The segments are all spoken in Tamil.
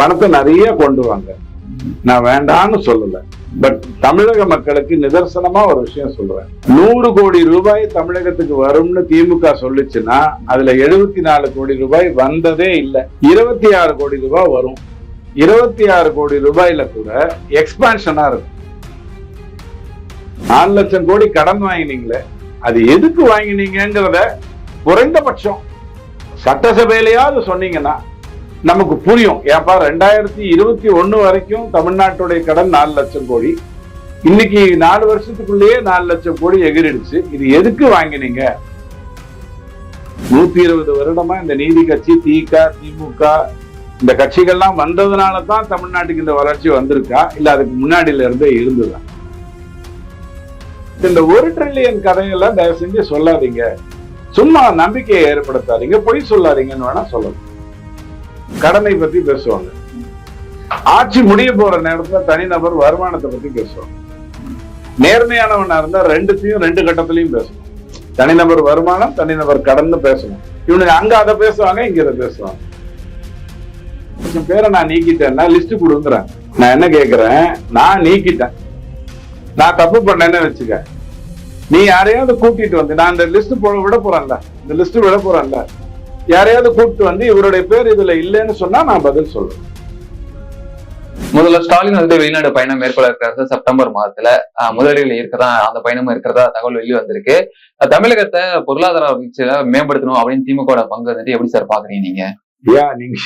பணத்தை நிறைய கொண்டு வாங்க. நான் வேண்டான்னு சொல்லல. பட் தமிழக மக்களுக்கு நிதர்சனமா ஒரு விஷயம் சொல்றேன். நூறு கோடி ரூபாய் தமிழகத்துக்கு வரும்னு திமுக சொல்லுச்சுன்னா அதுல எழுபத்தி நாலு கோடி ரூபாய் வந்ததே இல்லை. இருபத்தி ஆறு கோடி ரூபாய் வரும். இருபத்தி ஆறு கோடி ரூபாயில கூட எக்ஸ்பான்ஷனா இருக்கும். நாலு லட்சம் கோடி கடன் வாங்கினீங்களே அது எதுக்கு வாங்கினீங்கிறத குறைந்தபட்சம். சட்டசபையிலையாவது சொன்னீங்கன்னா நமக்கு புரியும். ஏப்பா ரெண்டாயிரத்தி இருபத்தி ஒண்ணு வரைக்கும் தமிழ்நாட்டுடைய கடன் நாலு லட்சம் கோடி. இன்னைக்கு நாலு வருஷத்துக்குள்ளேயே நாலு லட்சம் கோடி எகிரிடுச்சு. இது எதுக்கு வாங்கினீங்க? நூத்தி இருபது வருடமா இந்த நீதி கட்சி திக திமுக இந்த கட்சிகள்லாம் வந்ததுனால தான் தமிழ்நாட்டுக்கு இந்த வளர்ச்சி வந்திருக்கா? இல்ல அதுக்கு முன்னாடியில இருந்தே இருந்ததா? இந்த ஒரு ட்ரில்லியன் கதையெல்லாம் தயவு செஞ்சு சொல்லாதீங்க. சும்மா நம்பிக்கையை ஏற்படுத்தாதீங்க. பொய் சொல்லாதீங்கன்னு வேணா சொல்லணும் கடனை பத்தி பேசுவாங்க. ஆட்சி முடிய போற நேரத்துல தனிநபர் வருமானத்தை பத்தி பேசுவாங்க. நேர்மையானவனா இருந்தா ரெண்டுத்தையும் ரெண்டு கட்டத்திலையும் பேசணும். தனிநபர் வருமானம் தனிநபர் கடன் பேசணும். இவனுக்கு அங்க அதை பேசுவாங்க இங்க இதை பேசுவாங்க. கொஞ்சம் பேரை நான் நீக்கிட்டேன்னா லிஸ்ட் கொடுக்குறேன் நான் என்ன கேக்குறேன்? நான் நீக்கிட்டேன். நான் தப்பு பண்ணேன்னு வச்சுக்க. நீ யாரையாவது கூட்டிட்டு வந்து நான் இந்த லிஸ்ட் விட போறேன்ல. இந்த லிஸ்ட் விட போறேன்ல. யாரையாவது கூப்பிட்டு வந்து இவருடைய பேர் இதுல இல்லைன்னு சொன்னா நான் பதில் சொல்றேன். முதல்ல ஸ்டாலின் வந்து வெளிநாடு பயணம் மேற்கொள்ள இருக்கிறது செப்டம்பர் மாதத்துல முதலீடுகள் இருக்கிறதா அந்த பயணமும் இருக்கிறதா தகவல் வெளியே வந்திருக்கு. தமிழகத்தை பொருளாதார வளர்ச்சியில மேம்படுத்தணும் அப்படின்னு திமுக பங்கு வந்துட்டு எப்படி சார் பாக்குறீங்க நீங்க? ஏன் நீங்க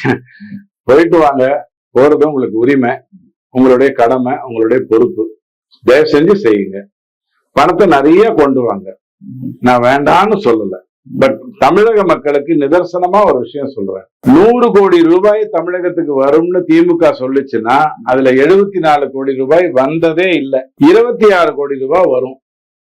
போயிட்டு வாங்க. போறது உங்களுக்கு உரிமை உங்களுடைய கடமை உங்களுடைய பொறுப்பு. தயவு செஞ்சு செய்யுங்க. பணத்தை நிறைய கொண்டு வாங்க. நான் வேண்டான்னு சொல்லல. பட் தமிழக மக்களுக்கு நிதர்சனமா ஒரு விஷயம் சொல்றேன். நூறு கோடி ரூபாய் தமிழகத்துக்கு வரும்னு திமுக சொல்லுச்சுன்னா அதுல எழுபத்தி நாலு கோடி ரூபாய் வந்ததே இல்லை. இருபத்தி ஆறு கோடி ரூபாய் வரும்.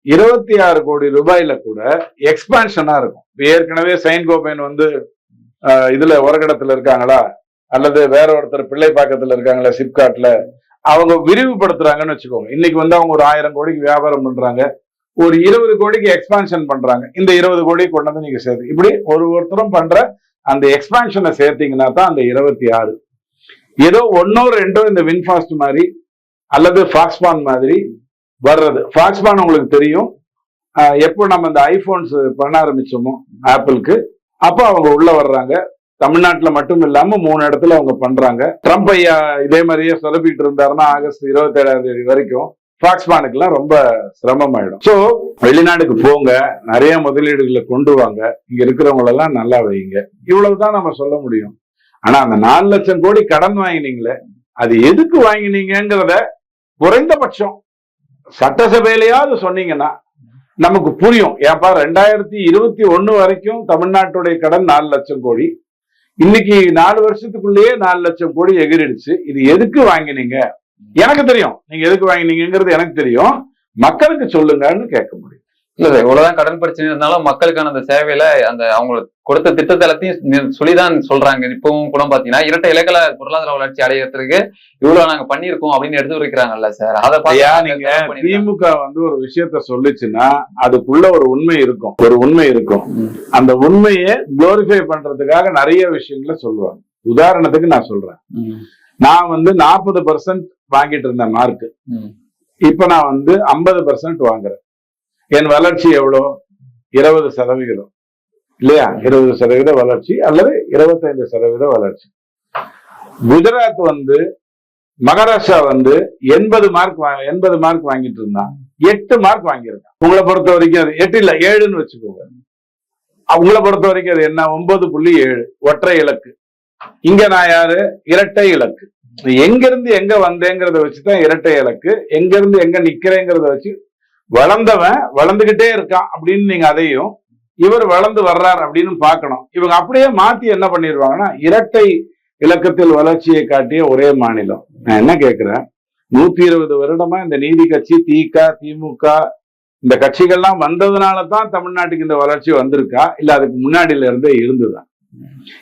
இருபத்தி ஆறு கோடி ரூபாயில கூட எக்ஸ்பான்ஷனா இருக்கும். ஏற்கனவே சைன் கோபைன் வந்து ஆஹ், இதுல உரகடத்துல இருக்காங்களா? அல்லது வேற ஒருத்தர் பிள்ளை பாக்கத்துல இருக்காங்களா சிப்காட்ல? அவங்க விரிவுபடுத்துறாங்கன்னு வச்சுக்கோங்க. இன்னைக்கு வந்து அவங்க ஒரு ஆயிரம் கோடிக்கு வியாபாரம் பண்றாங்க. ஒரு இருபது கோடிக்கு எக்ஸ்பான்ஷன் பண்றாங்க. இந்த இருபது கோடி கொண்டு வந்து நீங்க சேர்த்து இப்படி ஒரு ஒருத்தரும் பண்ற அந்த எக்ஸ்பான்ஷனை சேர்த்தீங்கன்னா தான் அந்த இருபத்தி ஆறு. ஏதோ ஒன்னோ ரெண்டோ இந்த வின்ஃபாஸ்ட் மாதிரி அல்லது ஃபாக்ஸ்பான் மாதிரி வர்றது. ஃபாக்ஸ்பான் உங்களுக்கு தெரியும். எப்போ நம்ம இந்த ஐபோன்ஸ் பண்ண ஆரம்பிச்சோமோ ஆப்பிளுக்கு அப்போ அவங்க உள்ள வர்றாங்க. தமிழ்நாட்டுல மட்டும் இல்லாம மூணு இடத்துல அவங்க பண்றாங்க. ட்ரம்ப் ஐயா இதே மாதிரியே சொதப்பிட்டு இருந்தாருன்னா ஆகஸ்ட் இருபத்தி ஏழாம் தேதி வரைக்கும் ஃபாக்ஸ்பானுக்குலாம் ரொம்ப சிரமமாயிடும். ஸோ வெளிநாடுக்கு போங்க நிறைய முதலீடுகளை கொண்டு வாங்க. இங்க இருக்கிறவங்களெல்லாம் நல்லா வைங்க. இவ்வளவுதான் நம்ம சொல்ல முடியும். ஆனா அந்த நாலு லட்சம் கோடி கடன் வாங்கினீங்களே அது எதுக்கு வாங்கினீங்கிறத குறைந்தபட்சம் சட்டசபையிலையாவது சொன்னீங்கன்னா நமக்கு புரியும். ஏப்பா ரெண்டாயிரத்தி இருபத்தி ஒண்ணு வரைக்கும் தமிழ்நாட்டுடைய கடன் நாலு லட்சம் கோடி. இன்னைக்கு நாலு வருஷத்துக்குள்ளேயே நாலு லட்சம் கோடி எகிரிடுச்சு. இது எதுக்கு வாங்கினீங்க? எனக்கு தெரியும். நீங்க எதுக்கு வாங்கினீங்கிறது எனக்கு தெரியும். மக்களுக்கு சொல்லுங்கன்னு கேட்க முடியும். இல்ல சார் இவ்வளவுதான் கடன் பிரச்சனை இருந்தாலும் மக்களுக்கான அந்த சேவையில அந்த அவங்களுக்கு கொடுத்த திட்டத்தை எல்லாத்தையும் நி- சொல்லிதான் சொல்றாங்க. இப்பவும் கூட பாத்தீங்கன்னா இரட்டை இலக்கல பொருளாதார வளர்ச்சி அடையறதுக்கு இவ்வளவு நாங்க பண்ணிருக்கோம் அப்படின்னு எடுத்து வைக்கிறாங்கல்ல சார் அதை நீங்க. திமுக வந்து ஒரு விஷயத்த சொல்லுச்சுன்னா அதுக்குள்ள ஒரு உண்மை இருக்கும். ஒரு உண்மை இருக்கும். அந்த உண்மையை குளோரிஃபை பண்றதுக்காக நிறைய விஷயங்களை சொல்லுவாங்க. உதாரணத்துக்கு நான் சொல்றேன். நான் வந்து நாற்பது பர்சன்ட் வாங்கிட்டு இருந்தேன் மார்க். இப்ப நான் வந்து ஐம்பது பர்சன்ட் வாங்குறேன். என் வளர்ச்சி எவ்வளோ? இருபது சதவிகிதம். இல்லையா? இருபது சதவீத வளர்ச்சி அல்லது இருபத்தைந்து சதவீத வளர்ச்சி. குஜராத் வந்து மகாராஷ்டிரா வந்து எண்பது மார்க் எண்பது மார்க் வாங்கிட்டு இருந்தான் எட்டு மார்க் வாங்கியிருக்கான் உங்களை பொறுத்த வரைக்கும் அது எட்டு இல்ல ஏழுன்னு வச்சுக்கோங்க. உங்களை பொறுத்த வரைக்கும் அது என்ன? ஒன்பது புள்ளி ஏழு ஒற்றை இலக்கு. இங்க நான் யாரு? இரட்டை இலக்கு. எங்க இருந்து எங்க வந்தேங்கிறத வச்சுதான் இரட்டை இலக்கு. எங்க இருந்து எங்க நிக்கிறேங்கிறத வச்சு வளர்ந்தவன் வளர்ந்துகிட்டே இருக்கான் அப்படின்னு நீங்க அதையும் இவர் வளர்ந்து வர்றார் அப்படின்னு பார்க்கணும். இவங்க அப்படியே மாத்தி என்ன பண்ணிடுவாங்கன்னா இரட்டை இலக்கத்தில் வளர்ச்சியை காட்டிய ஒரே மாநிலம். நான் என்ன கேட்கிறேன் நூத்தி இருபது வருடமா இந்த நீதி கட்சி திக திமுக இந்த கட்சிகள்லாம் வந்ததுனால தான் தமிழ்நாட்டுக்கு இந்த வளர்ச்சி வந்திருக்கா? இல்ல அதுக்கு முன்னாடியில இருந்தே இருந்துதான்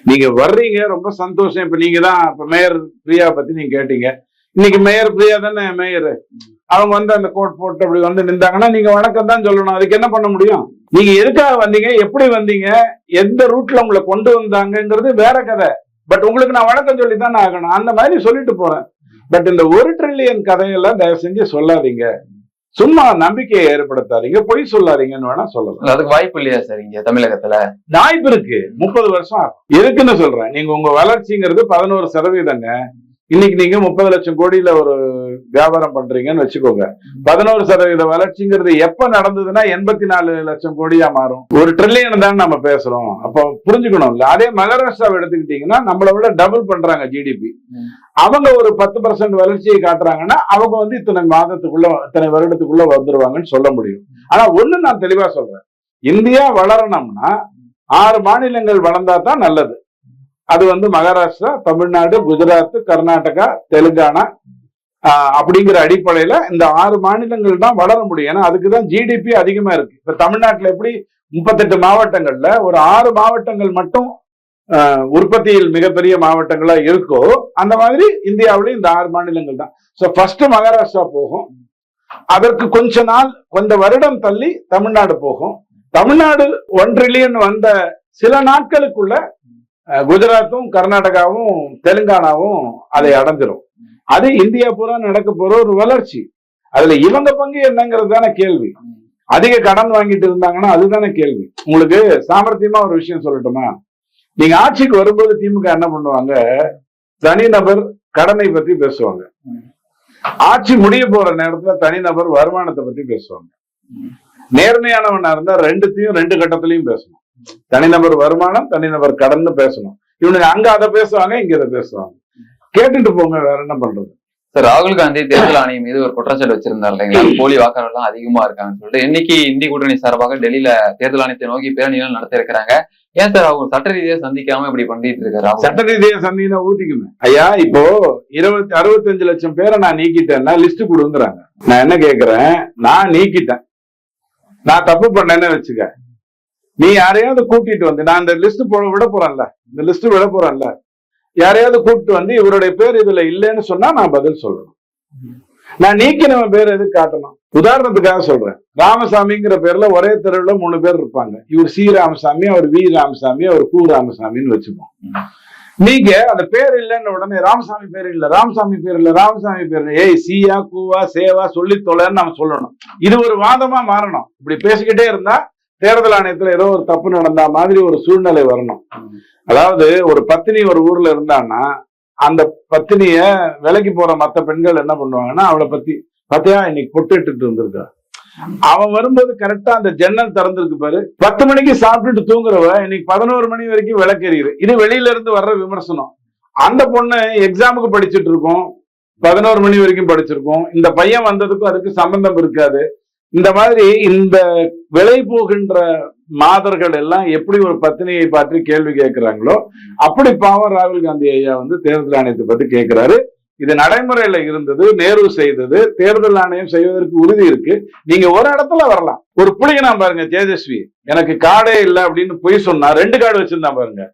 நீங்க வர்றீங்க ரொம்ப சந்தோஷம். இப்ப நீங்க தான் இப்ப மேயர் பிரியா பத்தி நீங்க கேட்டீங்க. இன்னைக்கு மேயர் பிரியா தானே மேயர்? அவங்க வந்து அந்த கோட் போட்டு அப்படி வந்து நின்றாங்கன்னா நீங்க வணக்கம் தான் சொல்லணும். அதுக்கு என்ன பண்ண முடியும்? நீங்க எதுக்காக வந்தீங்க? எப்படி வந்தீங்க? எந்த ரூட்ல உங்களை கொண்டு வந்தாங்கங்கிறது வேற கதை. பட் உங்களுக்கு நான் வணக்கம் சொல்லி தான் ஆகணும். அந்த மாதிரி சொல்லிட்டு போறேன். பட் இந்த ஒரு ட்ரில்லியன் கதையெல்லாம் தயவு செஞ்சு சொல்லாதீங்க. சும்மா நம்பிக்கையை ஏற்படுத்தாதீங்க பொய் சொல்லாதீங்கன்னு வேணா சொல்லலாம். அதுக்கு வாய்ப்பு இல்லையா சார் இங்க தமிழகத்துல? வாய்ப்பு இருக்கு. முப்பது வருஷம் இருக்குன்னு சொல்றேன். நீங்க உங்க வளர்ச்சிங்கிறது பதினோரு சதவீதங்க. இன்னைக்கு நீங்க முப்பது லட்சம் கோடியில ஒரு வியாபாரம் பண்றீங்கன்னு வச்சுக்கோங்க. பதினோரு சதவீத வளர்ச்சிங்கிறது எப்ப நடந்ததுன்னா எண்பத்தி நாலு லட்சம் கோடியா மாறும். ஒரு ட்ரில்லியன் தான் நம்ம பேசுறோம். அப்போ புரிஞ்சுக்கணும்ல அதே மகாராஷ்டிராவை எடுத்துக்கிட்டீங்கன்னா நம்மளை விட டபுள் பண்றாங்க ஜிடிபி. அவங்க ஒரு பத்து பர்சன்ட் வளர்ச்சியை காட்டுறாங்கன்னா அவங்க வந்து இத்தனை மாதத்துக்குள்ள இத்தனை வருடத்துக்குள்ள வந்துருவாங்கன்னு சொல்ல முடியும். ஆனா ஒண்ணு நான் தெளிவா சொல்றேன். இந்தியா வளரணும்னா ஆறு மாநிலங்கள் வளர்ந்தா தான் நல்லது. அது வந்து மகாராஷ்டிரா தமிழ்நாடு குஜராத் கர்நாடகா தெலுங்கானா ஆஹ், அப்படிங்கிற அடிப்படையில இந்த ஆறு மாநிலங்கள் தான் வளர முடியும். ஏன்னா அதுக்கு தான் ஜிடிபி அதிகமா இருக்கு. இப்ப தமிழ்நாட்டுல எப்படி முப்பத்தெட்டு மாவட்டங்கள்ல ஒரு ஆறு மாவட்டங்கள் மட்டும் உற்பத்தியில் மிகப்பெரிய மாவட்டங்களா இருக்கோ அந்த மாதிரி இந்தியாவிலேயும் இந்த ஆறு மாநிலங்கள் தான். ஸோ ஃபர்ஸ்ட் மகாராஷ்டிரா போகும். அதற்கு கொஞ்ச நாள் கொஞ்ச வருடம் தள்ளி தமிழ்நாடு போகும். தமிழ்நாடு ஒன் ட்ரில்லியன் வந்த சில நாட்களுக்குள்ள குஜராத்தும் கர்நாடகாவும் தெலுங்கானாவும் அதை அடைஞ்சிரும். அது இந்தியா பூரா நடக்க போற ஒரு வளர்ச்சி. அதுல இவங்க பங்கு என்னங்கிறது தானே கேள்வி. அதிக கடன் வாங்கிட்டு இருந்தாங்கன்னா அதுதானே கேள்வி. உங்களுக்கு சாமர்த்தியமா ஒரு விஷயம் சொல்லட்டுமா? நீங்க ஆட்சிக்கு வரும்போது திமுக என்ன பண்ணுவாங்க? தனிநபர் கடனை பத்தி பேசுவாங்க. ஆட்சி முடிய போற நேரத்துல தனிநபர் வருமானத்தை பத்தி பேசுவாங்க. நேர்மையானவனா இருந்தா ரெண்டுத்தையும் ரெண்டு கட்டத்திலையும் பேசணும். தனிநபர் வருமானம் தனிநபர் கடன் பேசணும். இவனுங்க அங்க அதை பேசுவாங்க இங்க இதை பேசுவாங்க. கேட்டுட்டு போங்க வேற என்ன பண்றது? சார் ராகுல் காந்தி தேர்தல் ஆணையம் மீது ஒரு குற்றச்சாட்டு வச்சிருந்தார் இல்லைங்களா? போலி வாக்காளர்கள் அதிகமா இருக்காங்கன்னு சொல்லிட்டு இன்னைக்கு இந்திய கூட்டணி சார்பாக டெல்லியில தேர்தல் ஆணையத்தை நோக்கி பேரணிகள் நடத்தி இருக்கிறாங்க ஏன் சார் அவங்க சட்ட ரீதியா சந்திக்காம இப்படி பண்ணிட்டு இருக்காரு? சட்ட ரீதியா சந்தினா ஊத்திக்குமே. ஐயா இப்போ இருபத்தி அறுபத்தஞ்சு லட்சம் பேரை நான் நீக்கிட்டேன்னா லிஸ்ட் கொடுங்கிறாங்க. நான் என்ன கேக்குறேன்? நான் நீக்கிட்டேன். நான் தப்பு பண்ணேன்னு வச்சுக்க. நீ யாரையாவது கூட்டிட்டு வந்து நான் இந்த லிஸ்ட் போட விட போறேன்ல. இந்த லிஸ்ட் விட போறேன்ல. யாரையாவது கூப்பிட்டு வந்து இவருடைய பேர் இதுல இல்லைன்னு சொன்னா நான் பதில் சொல்லணும். நான் நீக்கினவன் பேர் எதுக்கு காட்டணும்? உதாரணத்துக்காக சொல்றேன். ராமசாமிங்கிற பேர்ல ஒரே தெருவுல மூணு பேர் இருப்பாங்க. இவர் சி ராமசாமி அவர் வி ராமசாமி அவர் கு ராமசாமின்னு வச்சுப்போம். நீங்க அந்த பேர் இல்லைன்னு உடனே ராமசாமி பேர் இல்ல ராமசாமி பேர் இல்ல ராமசாமி பேர் இல்ல. ஏய் சியா கூவா சேவா சொல்லி தொலைன்னு நம்ம சொல்லணும். இது ஒரு வாதமா மாறணும். இப்படி பேசிக்கிட்டே இருந்தா தேர்தல் ஆணையத்துல ஏதோ ஒரு தப்பு நடந்தா மாதிரி ஒரு சூழ்நிலை வரணும். அதாவது ஒரு பத்தினி ஒரு ஊர்ல இருந்தான்னா அந்த பத்தினிய விலைக்கு போற மத்த பெண்கள் என்ன பண்ணுவாங்கன்னா அவளை பத்தி பாத்தியா இன்னைக்கு பொட்டுட்டு வந்திருக்கா. அவன் வரும்போது கரெக்டா அந்த ஜன்னல் திறந்திருக்கு பாரு. பத்து மணிக்கு சாப்பிட்டுட்டு தூங்குறவ இன்னைக்கு பதினோரு மணி வரைக்கும் விளக்கெறியுது இது வெளியில இருந்து வர்ற விமர்சனம். அந்த பொண்ணு எக்ஸாமுக்கு படிச்சுட்டு இருக்கும். பதினோரு மணி வரைக்கும் படிச்சிருக்கும். இந்த பையன் வந்ததுக்கும் அதுக்கு சம்பந்தம் இருக்காது. இந்த மாதிரி இந்த விலை போகின்ற மாதர்கள் எல்லாம் எப்படி ஒரு பத்தினியை பற்றி கேள்வி கேட்கிறாங்களோ அப்படி பாவம் ராகுல் காந்தி ஐயா வந்து தேர்தல் ஆணையத்தை பத்தி கேட்கிறாரு. இது நடைமுறையில இருந்தது நேரு செய்தது தேர்தல் ஆணையம் செய்வதற்கு உறுதி இருக்கு. நீங்க ஒரு இடத்துல வரலாம். ஒரு புளியனா பாருங்க தேஜஸ்வி. எனக்கு காடே இல்லை அப்படின்னு பொய் சொன்னா ரெண்டு கார்டு வச்சிருந்தா பாருங்க.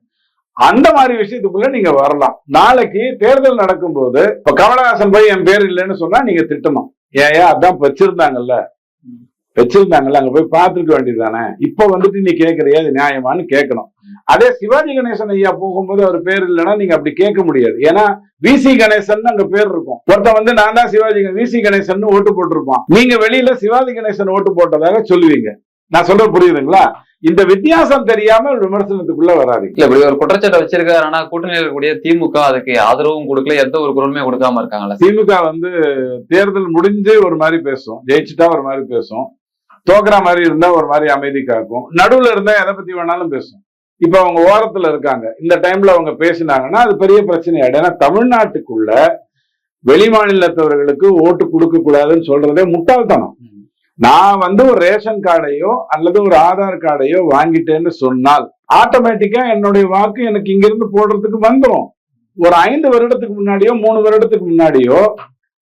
அந்த மாதிரி விஷயத்துக்குள்ள நீங்க வரலாம். நாளைக்கு தேர்தல் நடக்கும்போது இப்ப கமலஹாசன் போய் என் பேர் இல்லைன்னு சொன்னா நீங்க திட்டணும். ஏன்? அதான் வச்சிருந்தாங்கல்ல. வச்சிருந்தாங்கல்ல அங்க போய் பார்த்துருக்க வேண்டியதுதானே? இப்ப வந்துட்டு நீ கேக்குறியா இது நியாயமான்னு கேட்கணும். அதே சிவாஜி கணேசன் ஐயா போகும்போது அவர் பேர் இல்லைன்னா நீங்க அப்படி கேட்க முடியாது. ஏன்னா விசி கணேசன் அங்க பேர் இருக்கும். ஒருத்தன் வந்து நான் தான் சிவாஜி விசி கணேசன் ஓட்டு போட்டிருப்பான். நீங்க வெளியில சிவாஜி கணேசன் ஓட்டு போட்டதாக சொல்லுவீங்க. நான் சொல்றது புரியுதுங்களா? இந்த வித்தியாசம் தெரியாம விமர்சனத்துக்குள்ள வராதீங்க. இல்ல இப்படி ஒரு குற்றச்சாட்டை வச்சிருக்காரு. ஆனா கூட்டணியில் இருக்கக்கூடிய திமுக அதுக்கு ஆதரவும் கொடுக்கல எந்த ஒரு குரலுமே கொடுக்காம இருக்காங்கல்ல. திமுக வந்து தேர்தல் முடிஞ்சு ஒரு மாதிரி பேசும். ஜெயிச்சுட்டா ஒரு மாதிரி பேசும். தோக்குற மாதிரி இருந்தா ஒரு மாதிரி அமைதி காக்கும். நடுவுல இருந்தா எதை பத்தி வேணாலும் பேசும் இப்ப அவங்க ஓரத்துல இருக்காங்க. இந்த டைம்ல அவங்க பேசினாங்கன்னா அது பெரிய பிரச்சனை ஆயிடும் ஏன்னா தமிழ்நாட்டுக்குள்ள வெளி மாநிலத்தவர்களுக்கு ஓட்டு கொடுக்க கூடாதுன்னு சொல்றதே முட்டாள்தனம். நான் வந்து ஒரு ரேஷன் கார்டையோ அல்லது ஒரு ஆதார் கார்டையோ வாங்கிட்டேன்னு சொன்னால் ஆட்டோமேட்டிக்கா என்னுடைய வாக்கு எனக்கு இங்கிருந்து போடுறதுக்கு வந்துடும் ஒரு ஐந்து வருடத்துக்கு முன்னாடியோ மூணு வருடத்துக்கு முன்னாடியோ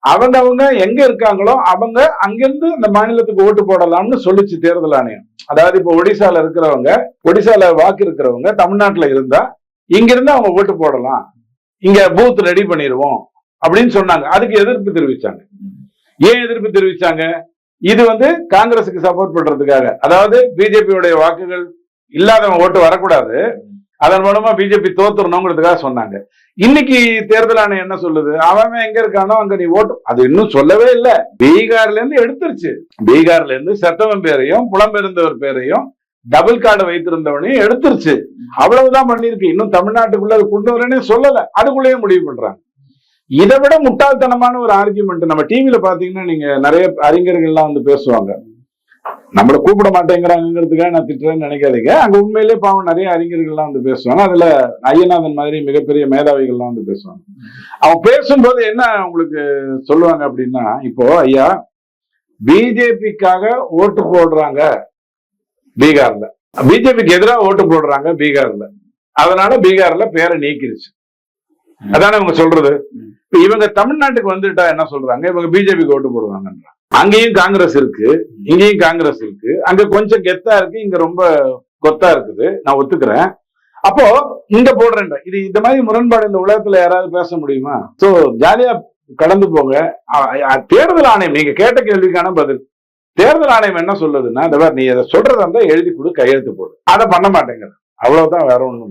அவங்க அவங்க எங்க இருக்காங்களோ அவங்க அங்கிருந்து இந்த மாநிலத்துக்கு ஓட்டு போடலாம்னு சொல்லிச்சு தேர்தல் ஆணையம். அதாவது இப்போ ஒடிசால இருக்கிறவங்க ஒடிசால வாக்கு இருக்கிறவங்க தமிழ்நாட்டுல இருந்தா இங்கிருந்து அவங்க ஓட்டு போடலாம். இங்க பூத் ரெடி பண்ணிடுவோம் அப்படின்னு சொன்னாங்க. அதுக்கு எதிர்ப்பு தெரிவிச்சாங்க. ஏன் எதிர்ப்பு தெரிவிச்சாங்க? இது வந்து காங்கிரஸுக்கு சப்போர்ட் பண்றதுக்காக. அதாவது பிஜேபியுடைய வாக்குகள் இல்லாதவங்க ஓட்டு வரக்கூடாது. அதன் மூலமா பிஜேபி தோத்துறணுங்கிறதுக்காக சொன்னாங்க. இன்னைக்கு தேர்தல் ஆணையம் என்ன சொல்லுது? அவன் எங்க இருக்கானோ அங்க நீ ஓட்டு அது இன்னும் சொல்லவே இல்ல. பீகார்ல இருந்து எடுத்துருச்சு. பீகார்ல இருந்து செத்தவன் பேரையும் புலம்பெயர்ந்தவர் பேரையும் டபுள் கார்டு வைத்திருந்தவனையும் எடுத்துருச்சு. அவ்வளவுதான் பண்ணிருக்கு இன்னும் தமிழ்நாட்டுக்குள்ள அது கொண்டு வரேனே சொல்லல. அதுக்குள்ளேயே முடிவு பண்றாங்க. இதை விட முட்டாள்தனமான ஒரு ஆர்குமெண்ட் நம்ம டிவியில பாத்தீங்கன்னா நீங்க நிறைய அறிஞர்கள்லாம் வந்து பேசுவாங்க. நம்மள கூப்பிட மாட்டேங்கிறாங்கிறதுக்காக நான் திட்டுறேன்னு நினைக்காதீங்க. அங்க உண்மையிலே பாவம் நிறைய அறிஞர்கள்லாம் வந்து பேசுவாங்க. அதுல ஐயநாதன் மாதிரி மிகப்பெரிய மேதாவிகள்லாம் வந்து பேசுவாங்க. அவன் பேசும்போது என்ன உங்களுக்கு சொல்லுவாங்க அப்படின்னா இப்போ ஐயா பிஜேபிக்காக ஓட்டு போடுறாங்க பீகார்ல. பிஜேபிக்கு எதிராக ஓட்டு போடுறாங்க பீகார்ல. அதனால பீகார்ல பேரை நீக்கிருச்சு. அதானே இவங்க சொல்றது? இப்ப இவங்க தமிழ்நாட்டுக்கு வந்துட்டா என்ன சொல்றாங்க? இவங்க பிஜேபிக்கு ஓட்டு போடுவாங்கன்றாங்க. அங்கேயும் காங்கிரஸ் இருக்கு இங்கேயும் காங்கிரஸ் இருக்கு. அங்க கொஞ்சம் கெத்தா இருக்கு இங்க ரொம்ப கொத்தா இருக்குது. நான் ஒத்துக்கிறேன். அப்போ இங்க போடுறேன் இது இந்த மாதிரி முரண்பாடு இந்த உலகத்துல யாராவது பேச முடியுமா? சோ ஜாலியா கடந்து போங்க. தேர்தல் ஆணையம் நீங்க கேட்ட கேள்விக்கான பதில். தேர்தல் ஆணையம் என்ன சொல்லுதுன்னா இந்த நீ அதை சொல்றதா இருந்தா எழுதி கொடு கையெழுத்து போடு. அதை பண்ண மாட்டேங்கிற. அவ்வளவுதான் வேற ஒண்ணும் இல்லை.